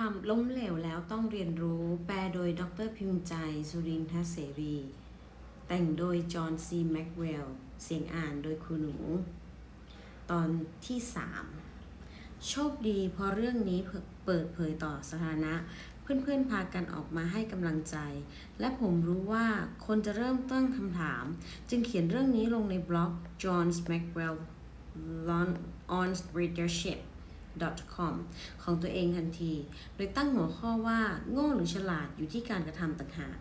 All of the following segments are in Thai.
ความล้มเหลวแล้วต้องเรียนรู้ แปลโดยดรพิมพ์ใจ สุรินทเสรี แต่งโดยจอห์นซีแม็กเวล เสียงอ่านโดยครูหนู ตอนที่3โชคดีเพราะเรื่องนี้เปิดเผยต่อสาธารณะเพื่อนๆพากันออกมาให้กำลังใจ และผมรู้ว่าคนจะเริ่มตั้งคำถาม จึงเขียนเรื่องนี้ลงในบล็อก John Maxwell on readership com ของตัวเองทันที โดยตั้งหัวข้อว่าโง่หรือฉลาดอยู่ที่การกระทำต่างหาก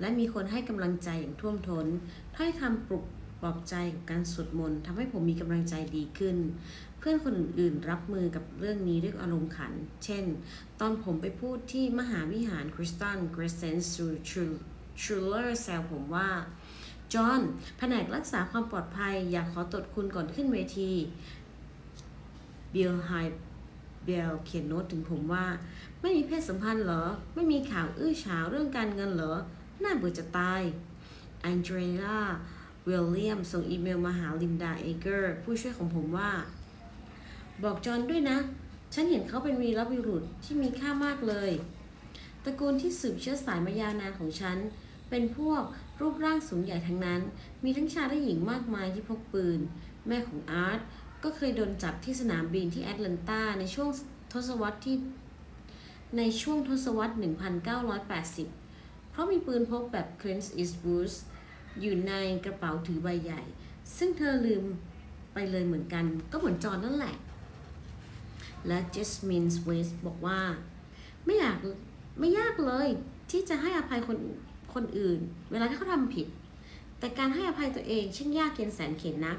และมีคนให้กำลังใจอย่างท่วมทน้นถ้อยคำปลุกปลอบใจกับการสวดมนต์ทำให้ผมมีกำลังใจดีขึ้น เพื่อนคนอื่นๆรับมือกับเรื่องนี้ด้วยอารมณ์ขัน เช่น ตอนผมไปพูดที่มหาวิหารคริสตันเกรเซนซูชูเลอร์แซวผมว่า จอห์นแผนกรักษาความปลอดภัย อยากขอตรวจคุณก่อนขึ้นเวทีบิลไฮ เบลเขียนโน้ตถึงผมว่า ไม่มีเพศสัมพันธ์เหรอ ไม่มีข่าวอื้อฉาวเรื่องการเงินเหรอ น่าเบื่อจะตายแอนเดรียวิลเลียมส่งอีเมลมาหาลินดาเอเกอร์ผู้ช่วยของผมว่า บอกจอห์นด้วยนะ ฉันเห็นเขาเป็นวีรบุรุษที่มีค่ามากเลยตระกูลที่สืบเชื้อสายมายาวนานของฉัน เป็นพวกรูปร่างสูงใหญ่ทั้งนั้น มีทั้งชายและหญิงมากมายที่พกปืน แม่ของอาร์ต ก็เคยโดนจับที่สนามบินที่แอตแลนตาในช่วงทศวรรษที่ในช่วงทศวรรษ 1980 เพราะมีปืนพกแบบคลินส์อิสบูสอยู่ในกระเป๋าถือใบใหญ่ ซึ่งเธอลืมไปเลยเหมือนกัน ก็เหมือนจอนนั่นแหละ และเจสมินสเวสบอกว่า ไม่อยากไม่ยากเลยที่จะให้อภัยคนคนอื่น เวลาที่เขาทำผิด แต่การให้อภัยตัวเองช่างยากเย็นแสนเข็ญนะ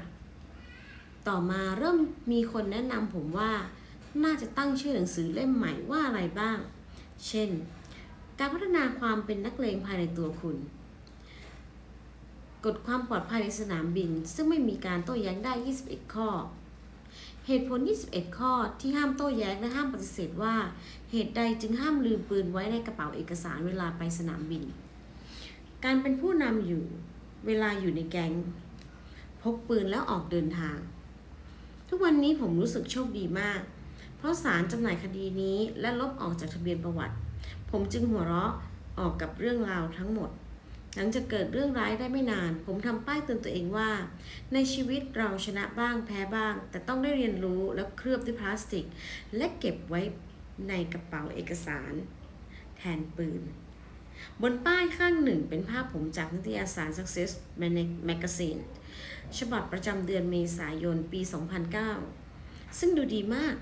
ต่อมาเริ่มมีคนแนะนำผมว่า น่าจะตั้งชื่อหนังสือเล่มใหม่ว่าอะไรบ้าง เช่น การพัฒนาความเป็นนักเลงภายในตัวคุณ กฎความปลอดภัยในสนามบิน ซึ่งไม่มีการโต้แย้งได้ 21 ข้อ เหตุผล 21 ข้อที่ห้ามโต้แย้งและห้ามปฏิเสธว่า เหตุใดจึงห้ามลืมปืนไว้ในกระเป๋าเอกสารเวลาไปสนามบิน การเป็นผู้นำอยู่ เวลาอยู่ในแก๊งพกปืนแล้วออกเดินทาง ทุกวันนี้ผมรู้สึกโชคดีมาก เพราะศาลจำหน่ายคดีนี้และลบออกจากทะเบียนประวัติ ผมจึงหัวเราะออกกับเรื่องราวทั้งหมด หลังจากเกิดเรื่องร้ายได้ไม่นาน ผมทำป้ายเตือนตัวเองว่า ในชีวิตเราชนะบ้างแพ้บ้าง แต่ต้องได้เรียนรู้แล้วเคลือบด้วยพลาสติก และเก็บไว้ในกระเป๋าเอกสาร แทนปืน บนป้ายข้างหนึ่งเป็นภาพผมจากนิตยสาร Success Magazine ฉบับประจำเดือนเมษายนปี 2009 ซึ่งดูดีมาก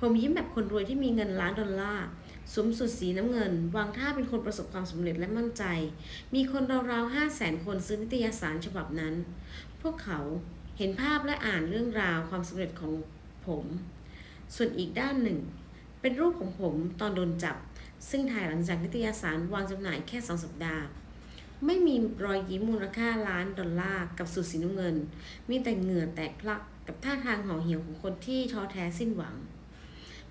ผมยิ้มแบบคนรวยที่มีเงินล้านดอลลาร์สวมสุดสีน้ำเงิน วางท่าเป็นคนประสบความสำเร็จและมั่นใจ มีคนราวๆ5แสนคนซื้อนิตยสารฉบับนั้น พวกเขาเห็นภาพและอ่านเรื่องราวความสำเร็จของผม ส่วนอีกด้านหนึ่ง เป็นรูปของผมตอนโดนจับ ซึ่งถ่ายหลังจากนิตยสารวางจำหน่ายแค่สองสัปดาห์ ไม่มีรอยยิ้มมูลค่าล้านดอลลาร์กับสูตรสีน้ำเงิน มีแต่เหงื่อแตกพลักกับท่าทางห่อเหี่ยวของคนที่ท้อแท้สิ้นหวัง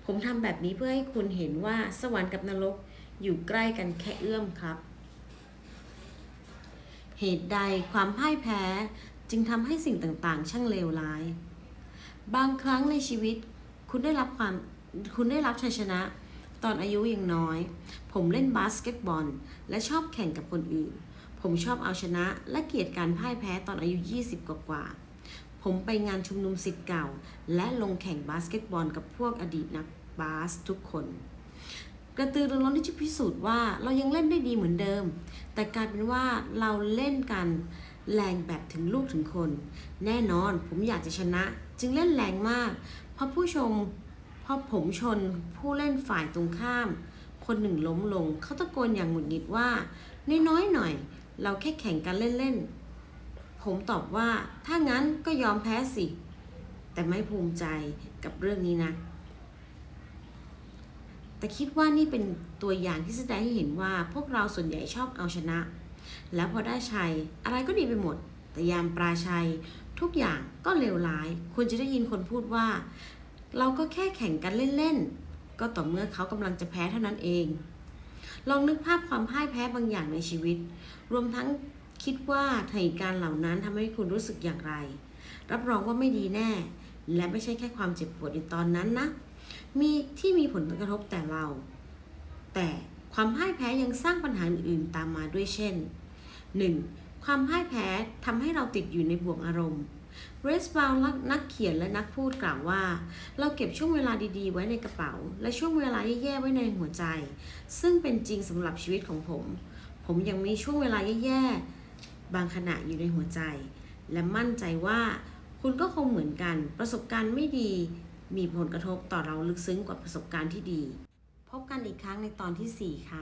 ผมทำแบบนี้เพื่อให้คุณเห็นว่าสวรรค์กับนรกอยู่ใกล้กันแค่เอื้อมครับ เหตุใดความพ่ายแพ้จึงทำให้สิ่งต่างๆ ช่างเลวร้าย บางครั้งในชีวิตคุณได้รับความคุณได้รับชัยชนะ ตอนอายุยังน้อย ผมเล่นบาสเกตบอล และชอบแข่งกับคนอื่น ผมชอบเอาชนะและเกลียดการพ่ายแพ้ตอนอายุ 20 กว่าๆผมไปงานชุมนุมสิทธิ์เก่า และลงแข่งบาสเกตบอลกับพวกอดีตนักบาสทุกคน กระตือรือร้นที่จะพิสูจน์ว่าเรายังเล่นได้ดีเหมือนเดิม แต่กลายเป็นว่าเราเล่นกันแรงแบบถึงลูกถึงคน แน่นอนผมอยากจะชนะ จึงเล่นแรงมาก เพราะผู้ชม พอผมชนผู้เล่นฝ่ายตรงข้าม คนหนึ่งล้มลง เขาตะโกนอย่างหงุดหงิดว่า น้อยๆหน่อย เราแค่แข่งกันเล่นๆ ผมตอบว่าถ้างั้นก็ยอมแพ้สิ แต่ไม่ภูมิใจกับเรื่องนี้นะ แต่คิดว่านี่เป็นตัวอย่างที่แสดงให้เห็นว่าพวกเราส่วนใหญ่ชอบเอาชนะ แล้วพอได้ชัยอะไรก็ดีไปหมด แต่ยามปราชัย ทุกอย่างก็เลวร้าย คุณจะได้ยินคนพูดว่า เราก็แค่แข่งกันเล่นๆ ก็ต่อเมื่อเขากำลังจะแพ้เท่านั้นเอง ลองนึกภาพความพ่ายแพ้บางอย่างในชีวิต รวมทั้งคิดว่าเหตุการณ์เหล่านั้นทำให้คุณรู้สึกอย่างไร รับรองว่าไม่ดีแน่ และไม่ใช่แค่ความเจ็บปวดในตอนนั้นนะ มีที่มีผลกระทบแต่เรา แต่ความพ่ายแพ้ยังสร้างปัญหาอื่นๆตามมาด้วยเช่น 1. ความพ่ายแพ้ทำให้เราติดอยู่ในบ่วงอารมณ์ เรสบาวนักเขียนและนักพูดกล่าวว่า เราเก็บช่วงเวลาดีๆ ไว้ในกระเป๋า และช่วงเวลาแย่ๆไว้ในหัวใจ ซึ่งเป็นจริงสำหรับชีวิตของผม ผมยังมีช่วงเวลาแย่ๆ บางขณะอยู่ในหัวใจ และมั่นใจว่าคุณก็คงเหมือนกัน ประสบการณ์ไม่ดี มีผลกระทบต่อเราลึกซึ้งกว่าประสบการณ์ที่ดี พบกันอีกครั้งในตอนที่ 4 ค่ะ